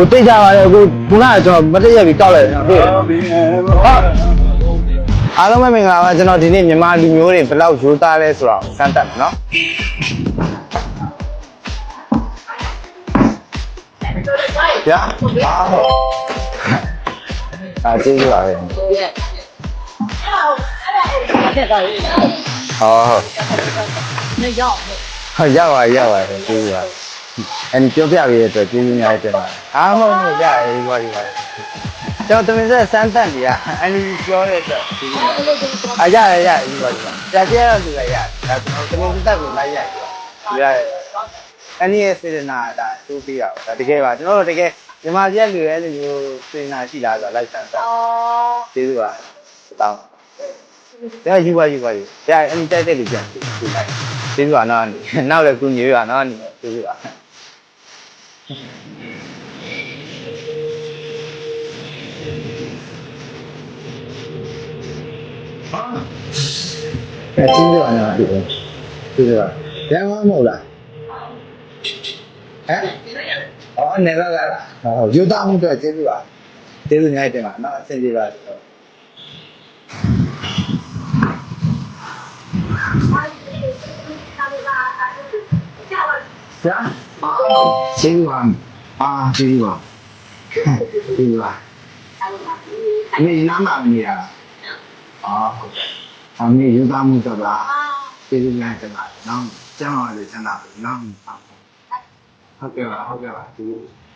ဟိုတိတ်ကြပါလေအခုခုနကကျွန်တော်မတည့်ရက်ပြီးတောက်လိုက်တယ်တွေ့တယ်ဟုတ်အားလုံးပဲမင်္ဂလာပါကျွန်တော်ဒီနေ့မြန်မာလူမျိုးတွေဘယ်လောက်ရိုးသားလဲဆိုတော့စမ်းသပ်မယ်နော်ဗျာအာကျေးဇူးပါပဲဟောဟုတ်ဟုတ်ရောက်ပါရောက်ပါကျေးဇူးပါ အဲ့ဒီပြောပြပေးရတဲ့အတွက်ကျေးဇူးများတင်ပါတယ်အားမဟုတ်ဘူးဗျာအေးပါဒီပါကျွန်တော်တမင်ဆက်စမ်းသပ်နေရအဲ့ဒီပြောတဲ့အတွက်ကျေးဇူးပါအရရရဒီပါဒီပါကြာကျဲတော့ဒီကရဒါကျွန်တော်တမင်သက်ကိုလိုက်ရဒီရအနည်းရဲ့စေတနာဒါသူ့ပြရအောင်ဒါတကယ်ပါကျွန်တော်တို့တကယ်မြန်မာပြည်လူရဲ့လူမျိုးစေတနာရှိလားဆိုတော့လိုက်စမ်းသပ်ကျေးဇူးပါတောင်းဒါယူပါယူပါယူကြာအဲ့ဒီတိုက်တဲ့လူပြန်ပြလိုက်ကျေးဇူးပါနော်နောက်လည်းကုညီရပါနော်ကျေးဇူးပါ အဲကျေးဇူးပါနော်ဒီကျေးဇူးပါရမ်းမမဟုတ်လားဟမ်အော်နေလာလာဟောယူသားမှုတော့ကျေးဇူးပါကျေးဇူးများတင်ပါနော်အဆင်ပြေပါစေကြာကျေးဇူးပါအာကျေးဇူးပါကျေးဇူးပါအမေနားမမြင်ရ အာဟုတ်ကဲ့အမေယူသားမှုတော့ပါကျေးဇူးများတင်ပါနော်ကျမ်းပါလေချမ်းသာပါနော်ဟုတ်ကဲ့ပါဟုတ်ကဲ့ပါဒီ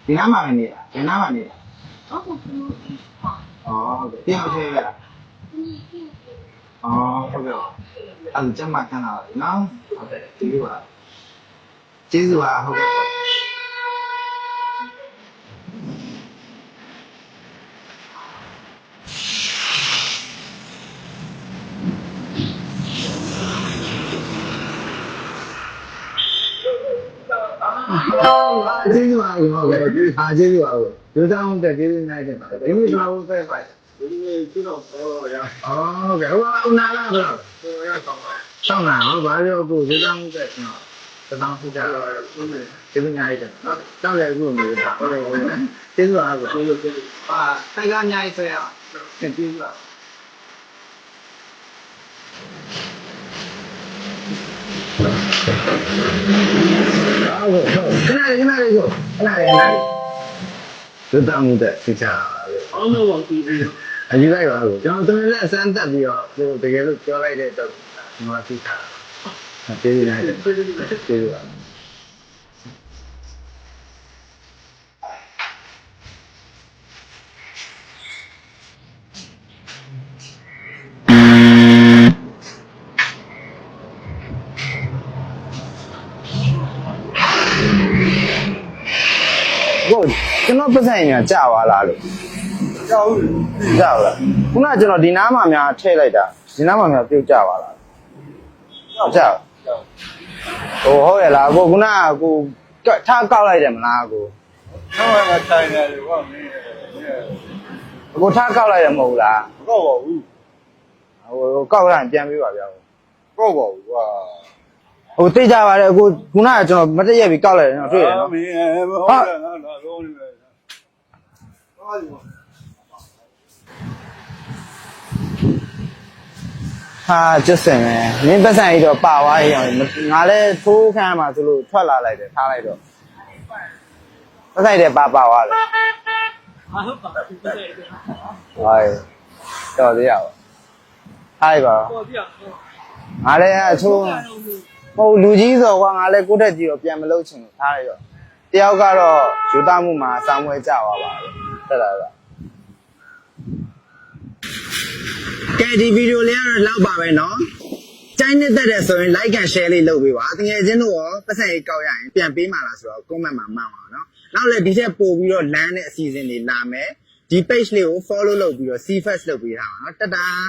ဒီနားမှာနေတာဒီနားမှာနေတာအော်ဟုတ်ကဲ့ပြန်သေးရအော်ဟုတ်ကဲ့အဲ့ကျမ်းမှာချမ်းသာပါနော်ဟုတ်ကဲ့ကျေးဇူးပါ ကျေးဇူးပါဟုတ်ကဲ့ကျေးဇူးပါဦးဟုတ်ကဲ့အာကျေးဇူးပါဦးလူသားဟုတ်တဲ့ကျေးဇူးနိုင်တယ်ပါဒီမိသွားဖို့ပဲပါဒီနေ့ကျတော့ပေါ်ရအောင်ဟုတ်ကဲ့ဟိုကနာလာတော့ဆောင်းလာဟောဘာလို့အခုလူသားဟုတ်တဲ့ကျွန်တော် တောင်းစုကြတော့ကျေးဇူးများတယ်နော်တောင်းလည်းအခုမျိုးပါဟုတ်တယ်ဟုတ်တယ်ကျေးဇူးပါဦးကျေးဇူးကျေးဇူးအာတိုင်ကအများကြီးဆွဲအောင်ကျေးဇူးပါဟုတ်ဟုတ်ခဏလေးခဏလေးကိုခဏလေးခဏလေးလူသားမှုတဲ့သိချာလေအောင်းတော့ပါပြီအယူလိုက်ပါဦးကျွန်တော်သမီးလက်ဆန်းတက်ပြီးတော့သူတကယ်လို့ပြောလိုက်တဲ့တော့ကျွန်တော်သိတာ ကျေးဇူးများတယ်ကျေးဇူးပါဟုတ်ကျွန်တော်ပတ်စံညာကြာသွားလားလို့ကြောက်ဦးကြာပါလားခုနကကျွန်တော်ဒီနားမှာများထည့်လိုက်တာဒီနားမှာများပြုတ်ကြပါလားဟုတ်ကြာ ဟိုဟုတ်ရလားကိုခုနကကိုထားကောက်လိုက်တယ်မလားကိုနောက်မှတိုင်တယ်ကွာမင်းကိုထားကောက်လိုက်တယ်မဟုတ်လားမကောက်ပါဘူးဟိုကောက်လိုက်ရင်ပြန်ပေးပါဗျာကောက်ပါဘူးကွာဟိုသိကြပါလေအခုခုနကကျွန်တော်မတည့်ရက်ပြီးကောက်လိုက်တယ်နော်တွေ့တယ်နော်မင်းဟုတ်တယ်နော်လာတော့နေတယ်ဟာဒီ ဟာကျက်စင်ပဲမင်းပတ်စံကြီးတော့ပါသွားရင်ငါလည်းထိုးခမ်းမှာဆိုလို့ထွက်လာလိုက်တယ်ထားလိုက်တော့ပတ်စံကြီးပါပါသွားတယ်ဟာဟုတ်ပါဘူးတဲ့ဟိုင်းတော်သေးရပါဟိုင်းပါပေါ်ပြငါလည်းအချိုးဟိုလူကြီးဆိုကွာငါလည်းကိုယ့်တက်ကြီးတော့ပြန်မလုပ်ချင်ဘူးထားလိုက်တော့တယောက်ကတော့ယူသားမှုမှာစောင်းဝဲကြသွားပါလေတက်လာတာ ကဲဒီဗီဒီယိုလေးကတော့လောက်ပါပဲเนาะကျိုင်းနဲ့တက်တယ်ဆိုရင် like and share လေးလုပ်ပေးပါတကယ်ချင်းတို့ရောပတ်စံရေးကောက်ရရင်ပြန်ပေးမှာလားဆိုတော့ comment မှာမှတ်ပါเนาะနောက်လည်းဒီထက်ပို့ပြီးတော့ land တဲ့အစီအစဉ်တွေလာမယ်ဒီ page လေးကို follow လုပ်ပြီးတော့ see first လုပ်ပေးထားပါเนาะတတား